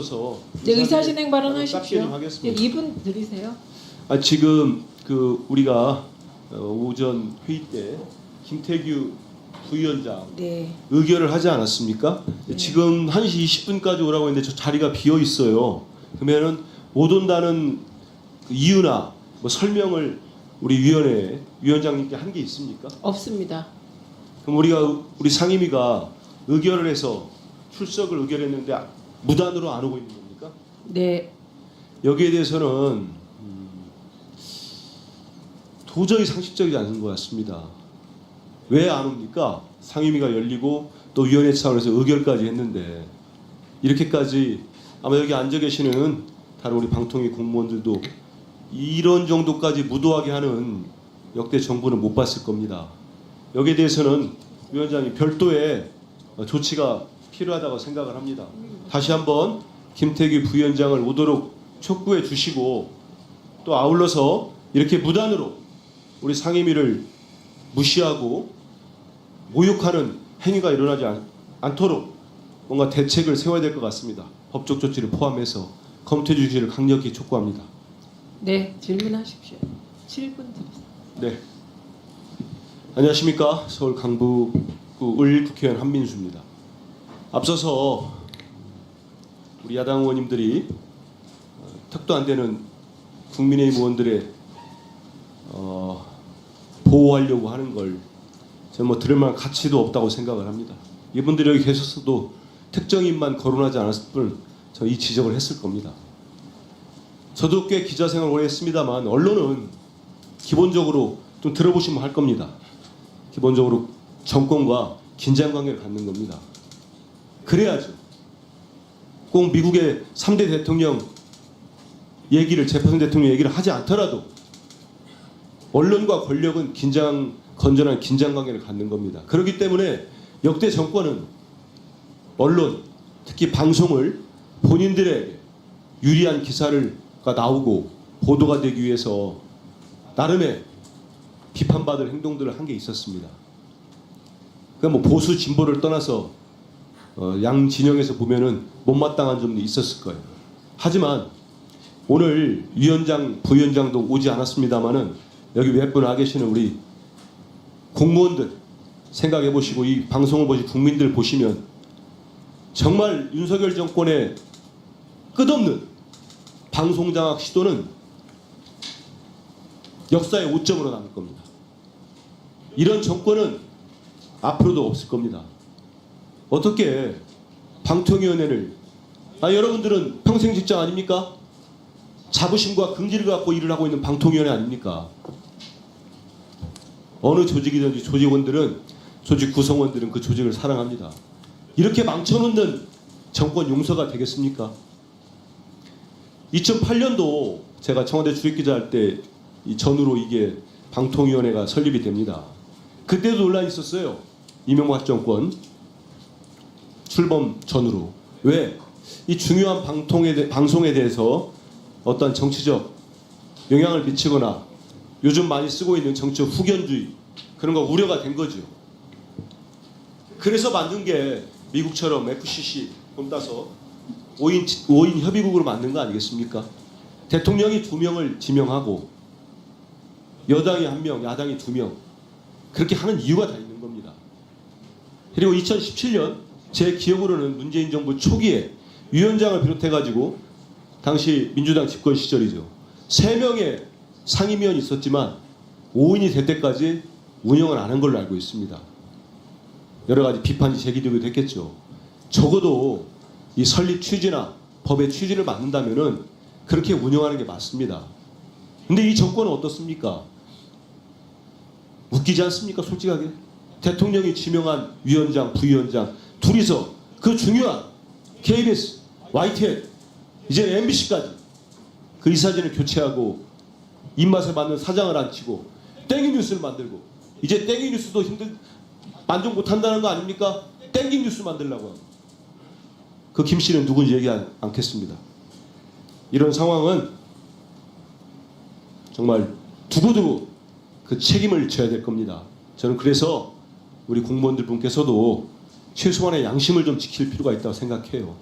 없어서 네, 의사 진행 발언 하십시오. 좀 하겠습니다. 네, 2분 드리세요. 아, 지금 그 우리가 어, 오전 회의 때 김태규 부위원장 네. 의결을 하지 않았습니까? 네. 지금 1시 20분까지 오라고 했는데 저 자리가 비어 있어요. 그러면은 못 온다는 그 이유나 뭐 설명을 우리 위원회 위원장님께 한 게 있습니까? 없습니다. 그럼 우리가 우리 상임위가 의결을 해서 출석을 의결했는데 무단으로 안 오고 있는 겁니까? 네. 여기에 대해서는 음, 도저히 상식적이지 않은 것 같습니다. 왜 안 옵니까? 상임위가 열리고 또 위원회 차원에서 의결까지 했는데 이렇게까지 아마 여기 앉아 계시는 다른 우리 방통위 공무원들도 이런 정도까지 무도하게 하는 역대 정부는 못 봤을 겁니다. 여기에 대해서는 위원장이 별도의 조치가 필요하다고 생각을 합니다. 다시 한번 김태규 부위원장을 오도록 촉구해 주시고 또 아울러서 이렇게 무단으로 우리 상임위를 무시하고 모욕하는 행위가 일어나지 않, 않도록 뭔가 대책을 세워야 될 것 같습니다. 법적 조치를 포함해서 검토해 주시기를 강력히 촉구합니다. 네, 질문하십시오. 7분 드리세요. 네. 안녕하십니까. 서울 강북구 을 국회의원 한민수입니다. 앞서서 우리 야당 의원님들이 어, 턱도 안 되는 국민의힘 의원들의 어, 보호하려고 하는 걸 저는 뭐 들을 만한 가치도 없다고 생각을 합니다. 이분들이 여기 계셨어도 특정인만 거론하지 않았을 뿐 저는 이 지적을 했을 겁니다. 저도 꽤 기자 생활 오래 했습니다만 언론은 기본적으로 좀 들어보시면 할 겁니다. 기본적으로 정권과 긴장 관계를 갖는 겁니다. 그래야죠. 꼭 미국의 3대 대통령 얘기를 제퍼슨 대통령 얘기를 하지 않더라도 언론과 권력은 긴장 건전한 긴장 관계를 갖는 겁니다. 그렇기 때문에 역대 정권은 언론 특히 방송을 본인들에게 유리한 기사를가 나오고 보도가 되기 위해서 나름의 비판받을 행동들을 한 게 있었습니다. 그러니까 뭐 보수 진보를 떠나서 어, 양 진영에서 보면은 못마땅한 점도 있었을 거예요. 하지만 오늘 위원장, 부위원장도 오지 않았습니다만은 여기 몇분 와 계시는 우리 공무원들 생각해 보시고 이 방송을 보시 국민들 보시면 정말 윤석열 정권의 끝없는 방송 장악 시도는 역사의 오점으로 남을 겁니다. 이런 정권은 앞으로도 없을 겁니다. 어떻게 방통위원회를 아 여러분들은 평생 직장 아닙니까? 자부심과 긍지를 갖고 일을 하고 있는 방통위원회 아닙니까? 어느 조직이든지 조직원들은 조직 구성원들은 그 조직을 사랑합니다. 이렇게 망쳐놓는 정권 용서가 되겠습니까? 2008년도 제가 청와대 출입기자 할때이 전후로 이게 방통위원회가 설립이 됩니다. 그때도 논란이 있었어요. 이명박 정권 출범 전후로 왜 이 중요한 방통에 대, 방송에 대해서 어떤 정치적 영향을 미치거나 요즘 많이 쓰고 있는 정치적 후견주의 그런 거 우려가 된 거죠. 그래서 만든 게 미국처럼 FCC 돈 따서 5인, 5인 협의국으로 만든 거 아니겠습니까? 대통령이 두 명을 지명하고 여당이 한 명, 야당이 두 명 그렇게 하는 이유가 다 있는 겁니다. 그리고 2017년 제 기억으로는 문재인 정부 초기에 위원장을 비롯해 가지고 당시 민주당 집권 시절이죠. 세 명의 상임위원이 있었지만 5인이 될 때까지 운영을 안 한 걸로 알고 있습니다. 여러 가지 비판이 제기되기도 했겠죠. 적어도 이 설립 취지나 법의 취지를 맞는다면은 그렇게 운영하는 게 맞습니다. 근데 이 정권은 어떻습니까? 웃기지 않습니까? 솔직하게. 대통령이 지명한 위원장, 부위원장 둘이서 그 중요한 KBS, YTN, 이제 MBC까지 그 이사진을 교체하고 입맛에 맞는 사장을 앉히고 땡기 뉴스를 만들고 이제 땡기 뉴스도 힘들 만족 못한다는 거 아닙니까? 땡기 뉴스 만들려고 하고 그 김 씨는 누군지 얘기 안- 않겠습니다. 이런 상황은 정말 두고두고 그 책임을 져야 될 겁니다. 저는 그래서 우리 공무원들 분께서도 최소한의 양심을 좀 지킬 필요가 있다고 생각해요.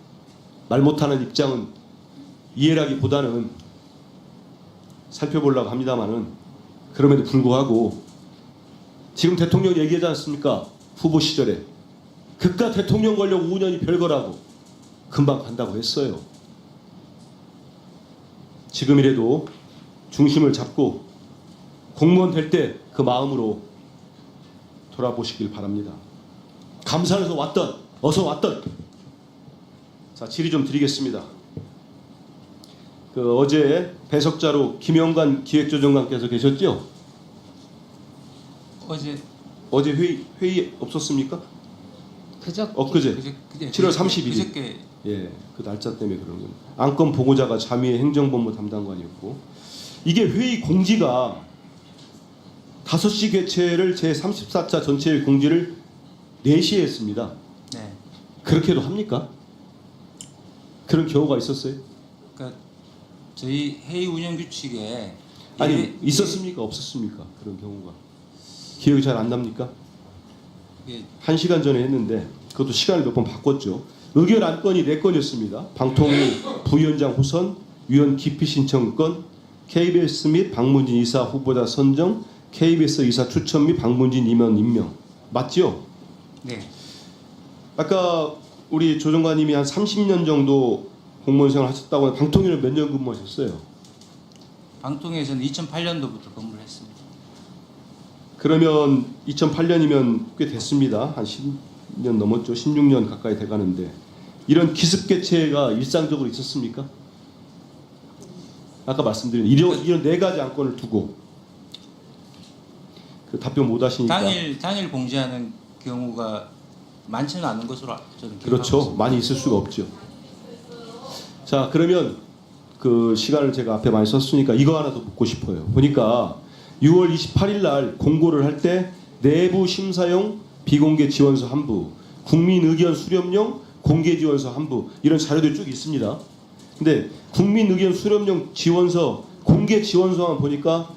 말 못하는 입장은 이해라기보다는 살펴보려고 합니다만은 그럼에도 불구하고 지금 대통령 얘기하지 않습니까? 후보 시절에 그깟 대통령 권력 5년이 별거라고 금방 간다고 했어요. 지금이라도 중심을 잡고 공무원 될 때 그 마음으로 돌아보시길 바랍니다. 감사해서 왔던 어서 왔던 자 질의 좀 드리겠습니다. 그 어제 배석자로 김영관 기획조정관께서 계셨죠? 어제 어제 회의 회의 없었습니까? 그저 엊그제 그제 그제 7월 31일. 그저께 예, 그 날짜 때문에 그런 거예요. 안건 보고자가 자미의 행정본부 담당관이었고 이게 회의 공지가 5시 개최를 제 34차 전체 공지를 4시에 했습니다. 네. 그렇게도 합니까? 그런 경우가 있었어요? 그러니까 저희 회의 운영 규칙에 아니 예- 있었습니까? 없었습니까? 그런 경우가 기억이 잘 안 납니까? 예, 한 시간 전에 했는데 그것도 시간을 몇 번 바꿨죠. 의견 안 건이 네 건이었습니다. 방통위 부위원장 후선, 위원 기피 신청권, KBS 및 방문진 이사 후보자 선정, KBS 이사 추천 및 방문진 임원 임명 맞지요? 네. 아까 우리 조정관님이 한 30년 정도 공무원 생활 하셨다고 방통위를 몇년 근무하셨어요? 방통위에서는 2008년도부터 근무를 했습니다. 그러면 2008년이면 꽤 됐습니다. 한 10년 넘었죠. 16년 가까이 돼가는데 이런 기습 개최가 일상적으로 있었습니까? 아까 말씀드린 이런 이런 네 가지 안건을 두고 그 답변 못 하시니까 당일 당일 공지하는 경우가 많지는 않은 것으로 저는 기억하고 그렇죠. 있습니다. 많이 있을 수가 없죠. 자, 그러면 그 시간을 제가 앞에 많이 썼으니까 이거 하나 더 묻고 싶어요. 보니까 6월 28일 날 공고를 할 때 내부 심사용 비공개 지원서 한 부, 국민 의견 수렴용 공개 지원서 한부 이런 자료들이 쭉 있습니다. 근데 국민 의견 수렴용 지원서 공개 지원서만 보니까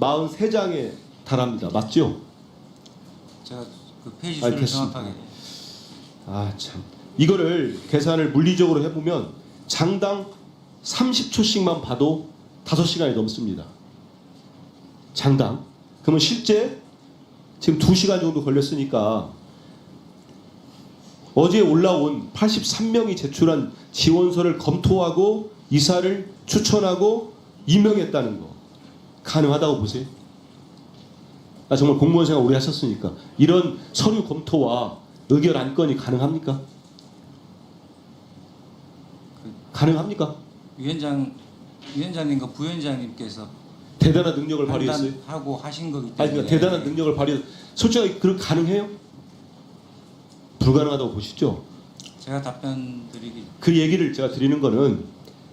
643장에 달합니다. 맞죠? 제가 그 페이지 수를. 정확하게 아 참. 이거를 계산을 물리적으로 해보면 장당 30초씩만 봐도 5시간이 넘습니다. 장당. 그러면 실제 지금 2시간 정도 걸렸으니까 어제 올라온 83명이 제출한 지원서를 검토하고 이사를 추천하고 임명했다는 거 가능하다고 보세요? 아 정말 공무원 생활 오래 하셨으니까 이런 서류 검토와 의결 안건이 가능합니까? 가능합니까? 위원장 위원장님과 부위원장님께서 대단한 능력을 발휘했어요. 판단하고 하신 거기 때문에 아니 그러니까 대단한 능력을 발휘. 솔직하게 그 가능해요? 불가능하다고 보시죠. 제가 답변 드리기 그 얘기를 제가 드리는 거는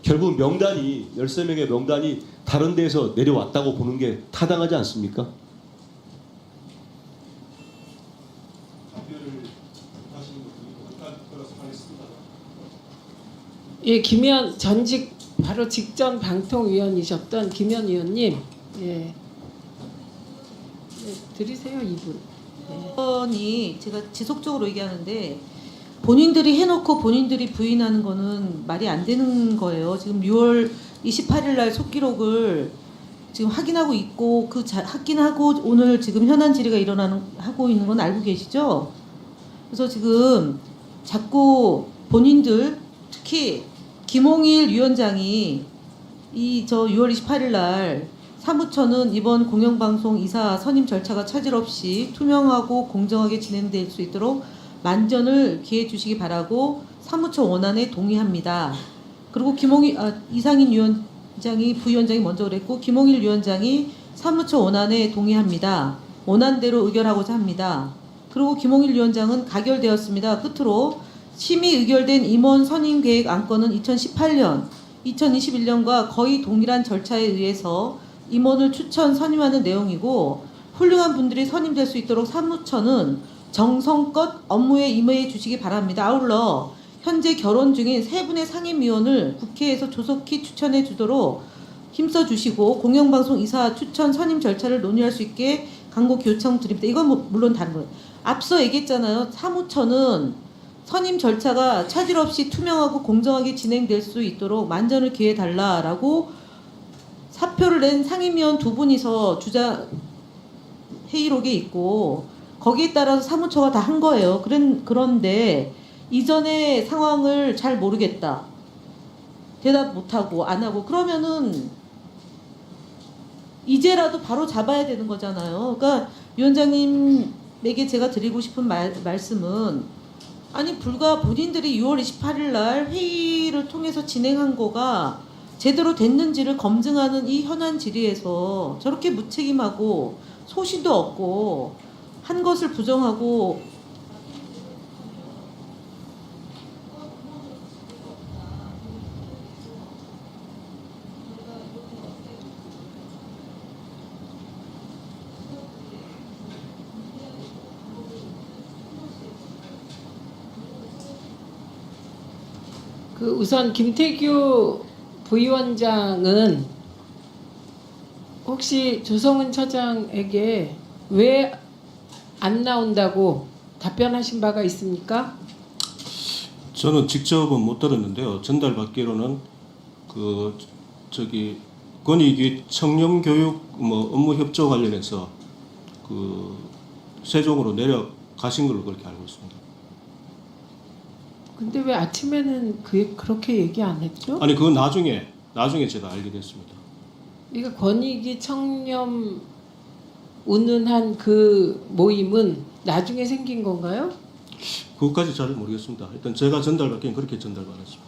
결국 명단이 13명의 명단이 다른 데에서 내려왔다고 보는 게 타당하지 않습니까? 예 김현 전직 바로 직전 방통위원이셨던 김현 의원님 예, 예 드리세요 이분. 예. 이 제가 지속적으로 얘기하는데 본인들이 해놓고 본인들이 부인하는 거는 말이 안 되는 거예요. 지금 6월 28일 날 속기록을 지금 확인하고 있고 그 자, 확인하고 오늘 지금 현안 질의가 일어나는 하고 있는 건 알고 계시죠? 그래서 지금 자꾸 본인들 특히 김홍일 위원장이 이 저 6월 28일 날 사무처는 이번 공영방송 이사 선임 절차가 차질 없이 투명하고 공정하게 진행될 수 있도록 만전을 기해 주시기 바라고 사무처 원안에 동의합니다. 그리고 김홍일 아, 이상인 위원장이 부위원장이 먼저 그랬고 김홍일 위원장이 사무처 원안에 동의합니다. 원안대로 의결하고자 합니다. 그리고 김홍일 위원장은 가결되었습니다. 끝으로 심의 의결된 임원 선임 계획 안건은 2018년, 2021년과 거의 동일한 절차에 의해서 임원을 추천 선임하는 내용이고 훌륭한 분들이 선임될 수 있도록 사무처는 정성껏 업무에 임해 주시기 바랍니다. 아울러 현재 결혼 중인 세 분의 상임위원을 국회에서 조속히 추천해 주도록 힘써 주시고 공영방송 이사 추천 선임 절차를 논의할 수 있게 강곡 요청 드립니다. 이건 뭐 물론 다른 거예요. 앞서 얘기했잖아요. 사무처는 선임 절차가 차질 없이 투명하고 공정하게 진행될 수 있도록 만전을 기해 달라라고 사표를 낸 상임위원 두 분이서 주자 회의록에 있고 거기에 따라서 사무처가 다 한 거예요. 그런 그런데 이전의 상황을 잘 모르겠다. 대답 못 하고 안 하고 그러면은 이제라도 바로 잡아야 되는 거잖아요. 그러니까 위원장님에게 제가 드리고 싶은 말, 말씀은 아니 불과 본인들이 6월 28일 날 회의를 통해서 진행한 거가 제대로 됐는지를 검증하는 이 현안 질의에서 저렇게 무책임하고 소신도 없고 한 것을 부정하고 그 우선 김태규 부위원장은 혹시 조성은 처장에게 왜 안 나온다고 답변하신 바가 있습니까? 저는 직접은 못 들었는데요. 전달받기로는 그 저기 권익위 청렴 교육 뭐 업무 협조 관련해서 그 세종으로 내려가신 걸로 그렇게 알고 있습니다. 근데 왜 아침에는 그 그렇게 얘기 안 했죠? 아니 그건 나중에 나중에 제가 알게 됐습니다. 그러니까 권익위 청렴 운운한 그 모임은 나중에 생긴 건가요? 그것까지 잘 모르겠습니다. 일단 제가 전달받기는 그렇게 전달받았습니다.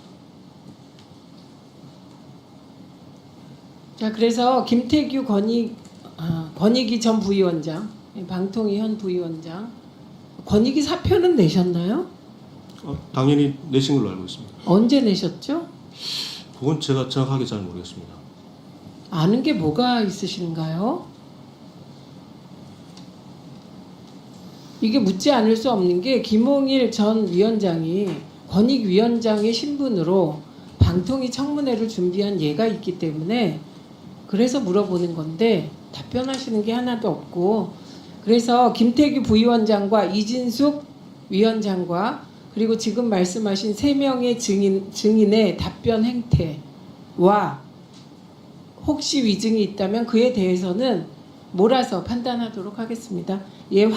자 그래서 김태규 권익 아, 권익위 전 부위원장 방통위 현 부위원장 권익위 사표는 내셨나요? 어, 당연히 내신 걸로 알고 있습니다. 언제 내셨죠? 그건 제가 정확하게 잘 모르겠습니다. 아는 게 뭐가 있으신가요? 이게 묻지 않을 수 없는 게 김홍일 전 위원장이 권익위원장의 신분으로 방통위 청문회를 준비한 예가 있기 때문에 그래서 물어보는 건데 답변하시는 게 하나도 없고 그래서 김태규 부위원장과 이진숙 위원장과 그리고 지금 말씀하신 세 명의 증인 증인의 답변 행태와 혹시 위증이 있다면 그에 대해서는 몰아서 판단하도록 하겠습니다. 예, 황